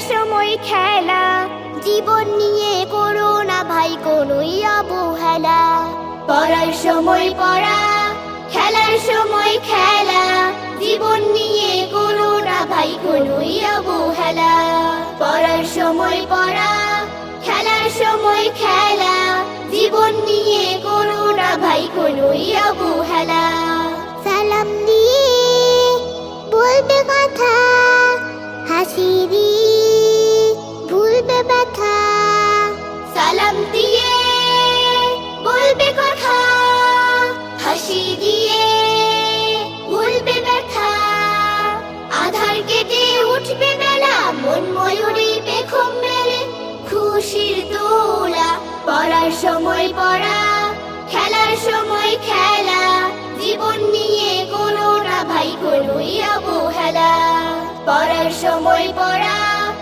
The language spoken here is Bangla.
সময় খেলা, জীবন নিয়ে করো না ভাই, কোনোই অবহেলা। পড়ার সময় পড়া, খেলার সময় খেলা, জীবন নিয়ে করো না ভাই, কোনোই অবহেলা। পড়ার সময় পড়া, খেলার সময় খেলা, জীবন নিয়ে করো না ভাই, কোনোই দিয়ে বলবে কথা, হাসি দিয়ে ব্যথা। আধার কেটে উঠবে বেলা মন পেখম মেলে। খুশির দোলা, পড়ার সময় পড়া, খেলার সময় খেলা। জীবন নিয়ে কোনো না ভাই, কোনোই অবহেলা। পড়ার সময় পড়া